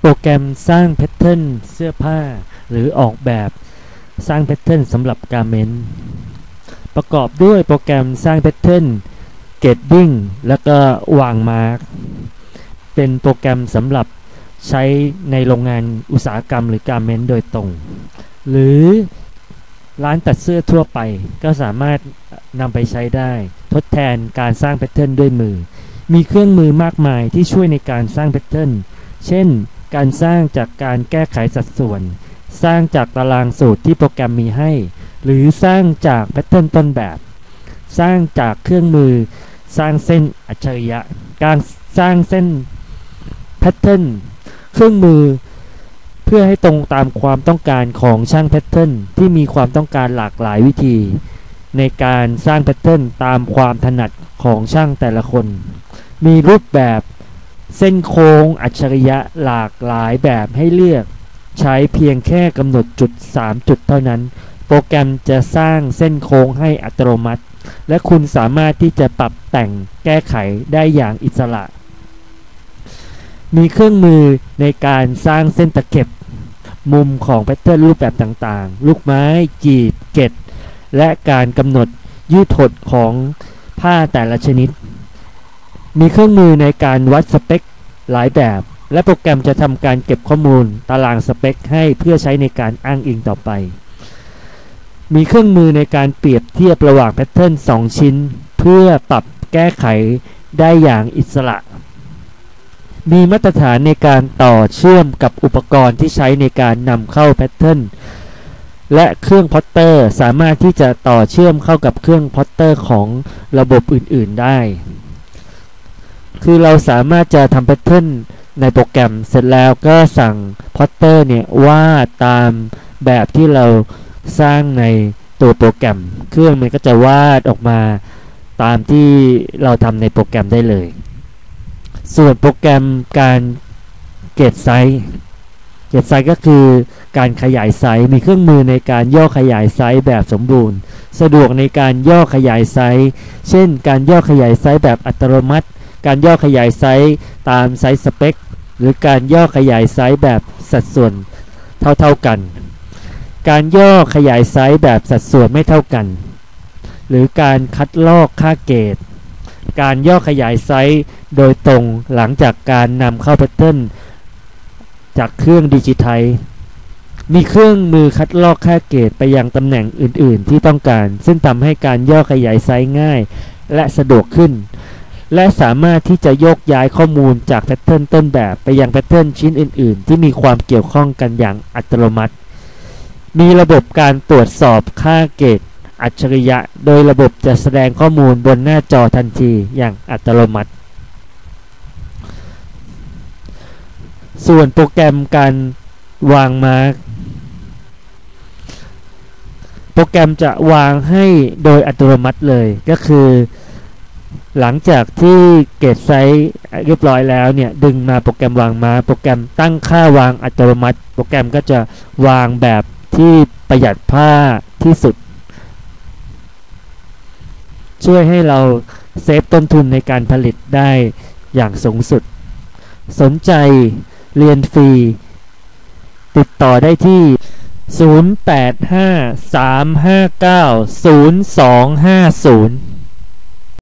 โปรแกรมสร้างแพทเทิร์นเสื้อผ้า หรือออกแบบสร้างแพทเทิร์นสำหรับการเมนต์ประกอบด้วยโปรแกรมสร้างแพทเทิร์นเกตดิ้งแล้วก็วางมาร์กเป็นโปรแกรมสำหรับใช้ในโรงงานอุตสาหกรรมหรือการเมนต์โดยตรง หรือร้านตัดเสื้อทั่วไปก็สามารถนำไปใช้ได้ ทดแทนการสร้างแพทเทิร์นด้วยมือ มีเครื่องมือมากมายที่ช่วยในการสร้างแพทเทิร์นเช่น การสร้างจากการแก้ไขสัดส่วน สร้างจากตารางสูตรที่โปรแกรมมีให้ หรือสร้างจากแพทเทิร์นต้นแบบ สร้างจากเครื่องมือ สร้างเส้นอัจฉริยะ การสร้างเส้นแพทเทิร์นเครื่องมือ เพื่อให้ตรงตามความต้องการของช่างแพทเทิร์นที่มีความต้องการหลากหลายวิธี ในการสร้างแพทเทิร์นตามความถนัดของช่างแต่ละคน มีรูปแบบ เส้นโค้งอัจฉริยะหลากหลายแบบให้เลือก ใช้เพียงแค่กำหนดจุด 3 จุดเท่านั้น โปรแกรมจะสร้างเส้นโค้งให้อัตโนมัติ และคุณสามารถที่จะปรับแต่งแก้ไขได้อย่างอิสระ มีเครื่องมือในการสร้างเส้นตะเข็บ มุมของแพทเทิร์นรูปแบบต่างๆ ลูกไม้ จีบ เกตและการกำหนดยืดหดของผ้าแต่ละชนิด มีเครื่องมือในการวัดสเปคหลายแบบ และโปรแกรมจะทำการเก็บข้อมูลตารางสเปคให้เพื่อใช้ในการอ้างอิงต่อไป มีเครื่องมือในการเปรียบเทียบระหว่างแพทเทิร์น2 ชิ้น เพื่อปรับแก้ไขได้อย่างอิสระ มีมาตรฐานในการต่อเชื่อมกับอุปกรณ์ที่ใช้ในการนำเข้าแพทเทิร์นและเครื่องพอตเตอร์สามารถที่จะต่อเชื่อมเข้ากับเครื่องพอตเตอร์ของระบบอื่น ๆ ได้ คือเราสามารถจะทำแพทเทิร์นในโปรแกรมเสร็จแล้วก็สั่งพอตเตอร์เนี่ยวาดตามแบบที่เราสร้างในตัวโปรแกรม เครื่องมันก็จะวาดออกมาตามที่เราทำในโปรแกรมได้เลย ส่วนโปรแกรมการเกตไซส์เกตไซส์ก็คือการขยายไซส์มีเครื่องมือในการย่อขยายไซส์แบบสมบูรณ์ สะดวกในการย่อขยายไซส์เช่น การย่อขยายไซส์แบบอัตโนมัติ การย่อขยายไซส์ตามไซส์สเปค หรือการย่อขยายไซส์แบบสัดส่วนเท่าๆกัน การย่อขยายไซส์แบบสัดส่วนไม่เท่ากัน หรือการคัดลอกค่าเกตการย่อขยายไซส์โดยตรงหลังจากการนำเข้าแพทเทิร์นจากเครื่องดิจิทัลมีเครื่องมือคัดลอกค่าเกตไปยังตำแหน่งอื่น ๆ ที่ต้องการ ซึ่งทำให้การย่อขยายไซส์ง่าย และสะดวกขึ้น และสามารถที่จะยกย้ายข้อมูลจากแพทเทิร์นต้นแบบไปยังแพทเทิร์นชิ้นอื่น ๆ ที่มีความเกี่ยวข้องกันอย่างอัตโนมัติ มีระบบการตรวจสอบค่าเกตอัจฉริยะ โดยระบบจะแสดงข้อมูลบนหน้าจอทันทีอย่างอัตโนมัติ ส่วนโปรแกรมการวางมาร์กโปรแกรมจะวางให้โดยอัตโนมัติเลยก็คือ หลังจากที่เกตไซส์เรียบร้อยแล้วเนี่ย ดึงมาโปรแกรมวางมาโปรแกรมตั้งค่าวางอัตโนมัติ โปรแกรมก็จะวางแบบที่ประหยัดผ้าที่สุด ช่วยให้เราเซฟต้นทุนในการผลิตได้อย่างสูงสุด สนใจเรียนฟรี ติดต่อได้ที่ 0853590250